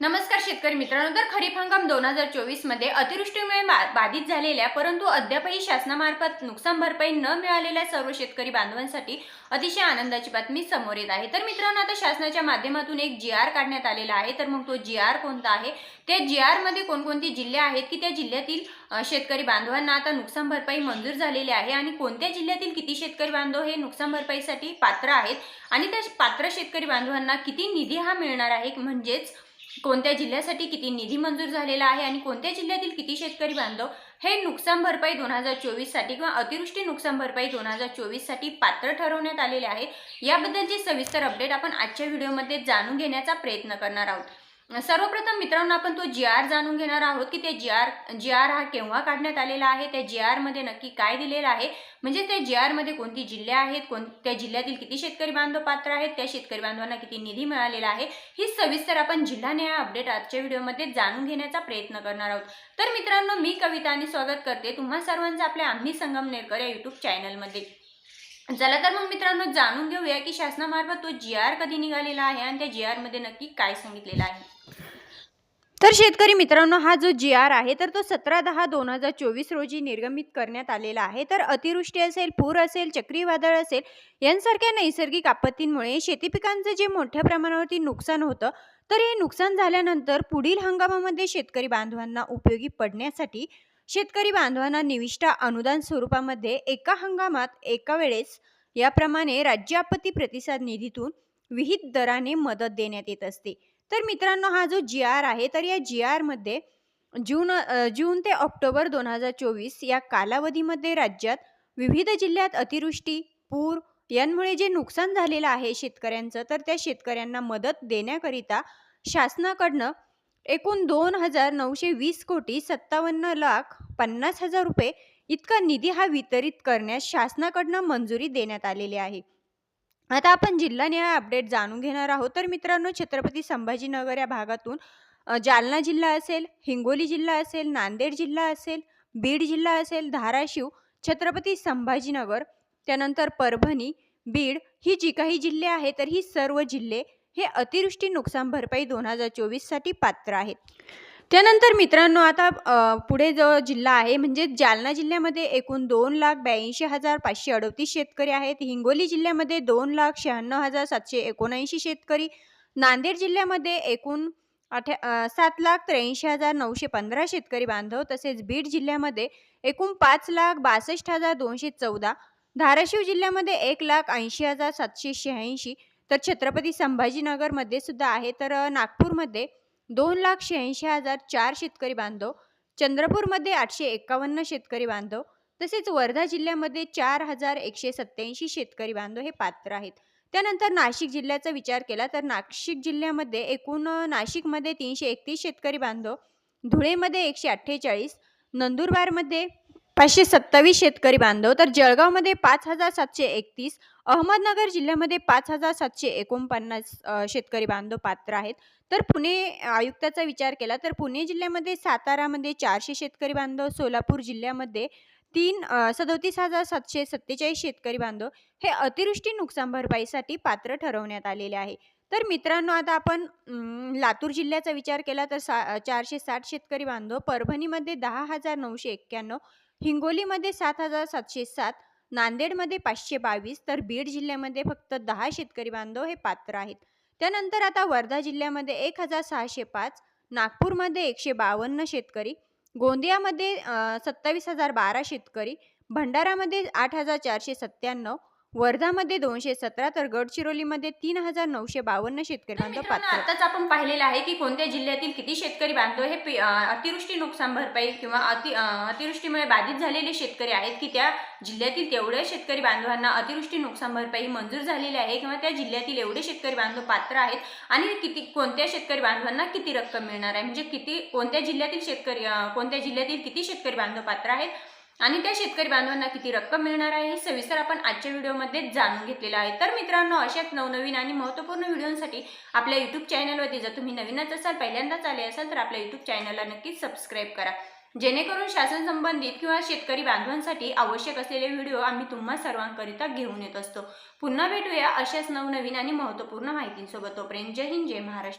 नमस्कार शेतकरी मित्रांनो तर खरीप हंगाम दोन हजार चोवीसमध्ये अतिवृष्टीमुळे बाधित झालेल्या परंतु अद्यापही शासनामार्फत नुकसान भरपाई न मिळालेल्या सर्व शेतकरी बांधवांसाठी अतिशय आनंदाची बातमी समोर येत आहे. तर मित्रांनो आता शासनाच्या माध्यमातून एक जी आर काढण्यात आलेला आहे. तर मग तो जी आर कोणता आहे? त्या जी आरमध्ये जिल्हे आहेत की त्या जिल्ह्यातील शेतकरी बांधवांना आता नुकसान भरपाई मंजूर झालेली आहे आणि कोणत्या जिल्ह्यातील किती शेतकरी बांधव हे नुकसान भरपाईसाठी पात्र आहेत? आणि त्या पात्र शेतकरी बांधवांना किती निधी हा मिळणार आहे? म्हणजेच कोणत्या जिल्ह्यासाठी किती निधी मंजूर झालेला आहे आणि कोणत्या जिल्ह्यातील किती शेतकरी बांधव हे नुकसान भरपाई दोन हजार चोवीससाठी किंवा अतिवृष्टी नुकसान भरपाई दोन हजार चोवीससाठी पात्र ठरवण्यात आलेले आहे. याबद्दलचे सविस्तर अपडेट आपण आजच्या व्हिडिओमध्ये जाणून घेण्याचा प्रयत्न करणार आहोत. सर्वप्रथम मित्रांनो आपण तो जी आर जाणून घेणार आहोत की ते जी आर जी आर हा केव्हा काढण्यात आलेला आहे त्या जी आरमध्ये नक्की काय दिलेलं आहे? म्हणजे त्या जी आरमध्ये कोणती जिल्हे आहेत कोणत्या जिल्ह्यातील किती शेतकरी बांधव पात्र आहेत त्या शेतकरी बांधवांना किती निधी मिळालेला आहे? ही सविस्तर आपण जिल्हा न्याय अपडेट आजच्या व्हिडिओमध्ये जाणून घेण्याचा प्रयत्न करणार आहोत. तर मित्रांनो मी कविताने स्वागत करते. तुम्हा सर्वांचं आपल्या आम्ही संगमनेरकर या युट्यूब चॅनलमध्ये चला तर मग मित्रांनो जाणून घेऊया की शासनामार्फत तो जी आर कधी निघालेला आहे आणि त्या जी आरमध्ये नक्की काय सांगितलेलं आहे. तर शेतकरी मित्रांनो हा जो जी आर आहे तर तो सतरा दहा दोन हजार चोवीस रोजी निर्गमित करण्यात आलेला आहे. तर अतिवृष्टी असेल पूर असेल चक्रीवादळ असेल यांसारख्या नैसर्गिक आपत्तींमुळे शेती पिकांचं जे मोठ्या प्रमाणावरती नुकसान होतं तर हे नुकसान झाल्यानंतर पुढील हंगामामध्ये शेतकरी बांधवांना उपयोगी पडण्यासाठी शेतकरी बांधवांना निविष्ठा अनुदान स्वरूपामध्ये एका हंगामात एका वेळेस याप्रमाणे राज्य आपत्ती प्रतिसाद निधीतून विहित दराने मदत देण्यात येत असते. तर मित्रांनो हा जो जी आर आहे तर या जी आरमध्ये जून जून ते ऑक्टोबर दोन हजार चोवीस या कालावधीमध्ये राज्यात विविध जिल्ह्यात अतिवृष्टी पूर यांमुळे जे नुकसान झालेलं आहे शेतकऱ्यांचं तर त्या शेतकऱ्यांना मदत देण्याकरिता शासनाकडनं एकूण दोन हजार नऊशे वीस कोटी सत्तावन्न लाख पन्नास हजार रुपये इतका निधी हा वितरित करण्यास शासनाकडनं मंजुरी देण्यात आलेली आहे. आता आपण जिल्हा न्याय अपडेट जाणून घेणार आहोत. तर मित्रांनो छत्रपती संभाजीनगर या भागातून जालना जिल्हा असेल हिंगोली जिल्हा असेल नांदेड जिल्हा असेल बीड जिल्हा असेल धाराशिव छत्रपती संभाजीनगर त्यानंतर परभणी बीड ही जी काही जिल्हे आहेत तर ही सर्व जिल्हे हे अतिवृष्टी नुकसान भरपाई दोन हजार चोवीससाठी पात्र आहेत त्यानंतर मित्रांनो आता पुढे जो जिल्हा आहे म्हणजे जालना जिल्ह्यामध्ये एकूण दोन लाख ब्याऐंशी हजार पाचशे अडतीस शेतकरी आहेत. हिंगोली जिल्ह्यामध्ये दोन लाख शहाण्णव हजार सातशे एकोणऐंशी शेतकरी. नांदेड जिल्ह्यामध्ये एकूण अठ्या सात लाख त्र्याऐंशी हजार नऊशे पंधरा शेतकरी बांधव तसेच बीड जिल्ह्यामध्ये एकूण पाच लाख बासष्ट हजार दोनशे चौदा. धाराशिव जिल्ह्यामध्ये एक लाख ऐंशी हजार सातशे शहाऐंशी. तर छत्रपती संभाजीनगरमध्ये सुद्धा आहे. तर नागपूरमध्ये दोन लाख शहाऐंशी हजार चार शेतकरी बांधव चंद्रपूरमध्ये आठशे एकावन्न शेतकरी बांधव तसेच वर्धा जिल्ह्यामध्ये चार हजार एकशे सत्त्याऐंशी शेतकरी बांधव हे पात्र आहेत. त्यानंतर नाशिक जिल्ह्याचा विचार केला तर नाशिक जिल्ह्यामध्ये एकूण नाशिकमध्ये तीनशे एकतीस शेतकरी बांधव धुळेमध्ये एकशे अठ्ठेचाळीस नंदुरबारमध्ये पाचशे सत्तावीस शेतकरी बांधव तर जळगावमध्ये पाच हजार सातशे एकतीस अहमदनगर जिल्ह्यामध्ये पाच हजार सातशे एकोणपन्नास शेतकरी बांधव पात्र आहेत. तर पुणे आयुक्ताचा विचार केला तर पुणे जिल्ह्यामध्ये सातारामध्ये चारशे शेतकरी बांधव सोलापूर जिल्ह्यामध्ये तीन सदोतीस हजार सातशे सत्तेचाळीस शेतकरी बांधव हे अतिवृष्टी नुकसान भरपाईसाठी पात्र ठरवण्यात आलेले आहे. तर मित्रांनो आता आपण लातूर जिल्ह्याचा विचार केला तर सा चारशे साठ शेतकरी बांधव परभणीमध्ये दहा हजार नऊशे एक्क्याण्णव हिंगोलीमध्ये सात हजार सातशे सात नांदेडमध्ये पाचशे बावीस तर बीड जिल्ह्यामध्ये फक्त दहा शेतकरी बांधव हे पात्र आहेत. त्यानंतर आता वर्धा जिल्ह्यामध्ये एक हजार सहाशे पाच नागपूरमध्ये एकशे बावन्न शेतकरी गोंदियामध्ये सत्तावीस हजार बारा शेतकरी भंडारामध्ये आठ हजार चारशे सत्त्याण्णव वर्धामध्ये दोनशे सतरा तर गडचिरोलीमध्ये तीन हजार नऊशे बावन्न शेतकरी बांधव पात्र. आताच आपण पाहिलेलं आहे की कोणत्या जिल्ह्यातील किती शेतकरी बांधव हे अतिवृष्टी नुकसान भरपाई किंवा अति अतिवृष्टीमुळे बाधित झालेले शेतकरी आहेत की त्या जिल्ह्यातील तेवढ्या शेतकरी बांधवांना अतिवृष्टी नुकसान भरपाई मंजूर झालेली आहे किंवा त्या जिल्ह्यातील एवढे शेतकरी बांधव पात्र आहेत आणि किती कोणत्या शेतकरी बांधवांना किती रक्कम मिळणार आहे म्हणजे किती कोणत्या जिल्ह्यातील शेतकरी कोणत्या जिल्ह्यातील किती शेतकरी बांधव पात्र आहेत आणि त्या शेतकरी बांधवांना किती रक्कम मिळणार आहे हे सविस्तर आपण आजच्या व्हिडिओमध्ये जाणून घेतलेलं आहे. तर मित्रांनो अशाच नवनवीन आणि महत्त्वपूर्ण व्हिडिओसाठी आपल्या यूट्यूब चॅनलवरती जर तुम्ही नवीनच असाल पहिल्यांदाच आले असाल तर आपल्या यूट्यूब चॅनलला नक्कीच सबस्क्राईब करा. जेणेकरून शासन संबंधित किंवा शेतकरी बांधवांसाठी आवश्यक असलेले व्हिडिओ आम्ही तुम्हा सर्वांकरिता घेऊन येत असतो. पुन्हा भेटूया अशाच नवनवीन आणि महत्त्वपूर्ण माहितींसोबत. तोपर्यंत जय हिंद जय महाराष्ट्र.